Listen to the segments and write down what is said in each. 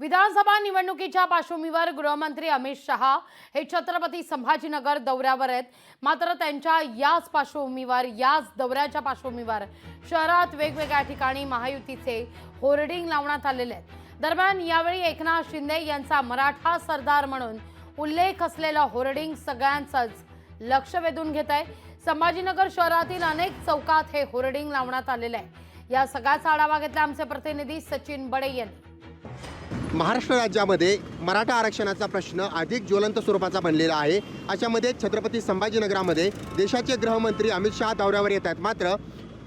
विधानसभा निवडणुकीच्या पार्श्वभूमीवर गृहमंत्री अमित शहा हे छत्रपती संभाजीनगर दौऱ्यावर आहेत. मात्र त्यांच्या याच पार्श्वभूमीवर याच दौऱ्याच्या पार्श्वभूमीवर शहरात वेगवेगळ्या ठिकाणी महायुतीचे होर्डिंग लावण्यात आलेले आहेत. दरम्यान यावेळी एकनाथ शिंदे यांचा मराठा सरदार म्हणून उल्लेख असलेला होर्डिंग सगळ्यांचंच लक्ष वेधून घेत आहे. संभाजीनगर शहरातील अनेक चौकात हे होर्डिंग लावण्यात आलेलं आहे. या सगळ्याचा आढावा घेतला आमचे प्रतिनिधी सचिन बडे यांनी. महाराष्ट्र राज्यामध्ये मराठा आरक्षणाचा प्रश्न अधिक ज्वलंत स्वरूपाचा बनलेला आहे. अशामध्ये छत्रपती संभाजीनगरामध्ये देशाचे गृहमंत्री अमित शहा दौऱ्यावर येत आहेत. मात्र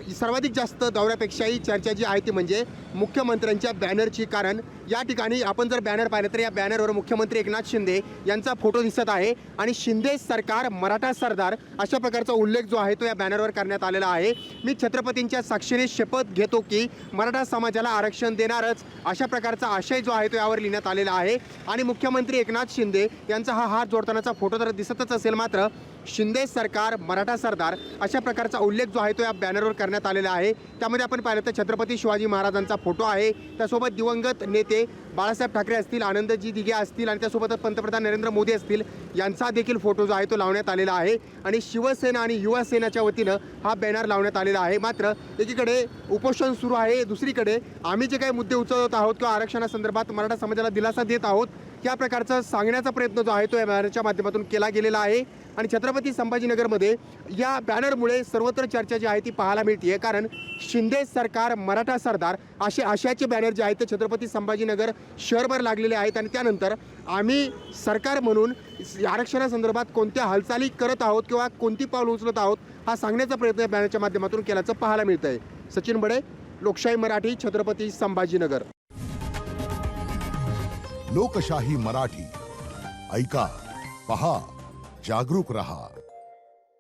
सर्वाधिक जास्त दौऱ्यापेक्षाही चर्चा जी आहे ती म्हणजे मुख्यमंत्र्यांच्या बॅनरची. कारण या ठिकाणी आपण जर बॅनर पाहिलं तर या बॅनरवर मुख्यमंत्री एकनाथ शिंदे यांचा फोटो दिसत आहे. आणि शिंदे सरकार मराठा सरदार अशा प्रकारचा उल्लेख जो आहे तो या बॅनरवर करण्यात आलेला आहे. मी छत्रपतींच्या साक्षीने शपथ घेतो की मराठा समाजाला आरक्षण देणारच अशा प्रकारचा आशय जो आहे तो यावर लिहिण्यात आलेला आहे. आणि मुख्यमंत्री एकनाथ शिंदे यांचा हा हात जोडतानाचा फोटो तर दिसतच असेल मात्र शिंदे सरकार मराठा सरदार अशा प्रकारचा उल्लेख जो आहे तो या बॅनरवर करण्यात आलेला आहे. त्यामध्ये आपण पाहिलं तर छत्रपती शिवाजी महाराजांचा फोटो आहे. त्यासोबत दिवंगत नेते बाळासाहेब ठाकरे असतील आनंदजी दिघे असतील आणि त्यासोबतच पंतप्रधान नरेंद्र मोदी असतील यांचा देखील फोटो जो आहे तो लावण्यात आलेला आहे. आणि शिवसेना आणि युवा सेनाच्या वतीनं हा बॅनर लावण्यात आलेला आहे. मात्र एकीकडे उपोषण सुरू आहे दुसरीकडे आम्ही जे काही मुद्दे उचलत आहोत किंवा आरक्षणासंदर्भात मराठा समाजाला दिलासा देत आहोत त्या प्रकारचा सांगण्याचा प्रयत्न जो आहे तो या बॅनरच्या माध्यमातून केला गेलेला आहे. आणि छत्रपती संभाजीनगरमध्ये या बॅनरमुळे सर्वत्र चर्चा जी आहे ती पाहायला मिळते कारण शिंदे सरकार मराठा सरदार असे आशयाचे बॅनर जे आहेत ते छत्रपती संभाजीनगर शहरभर लागलेले आहेत आणि त्यानंतर आम्ही सरकार म्हणून आरक्षणासंदर्भात कोणत्या हालचाली करत आहोत किंवा कोणती पावलं उचलत आहोत हा सांगण्याचा प्रयत्न या बॅनरच्या माध्यमातून केल्याचं पाहायला मिळतं आहे सचिन बडे लोकशाही मराठी छत्रपती संभाजीनगर. लोकशाही मराठी. ऐका पहा. जागरूक रहा।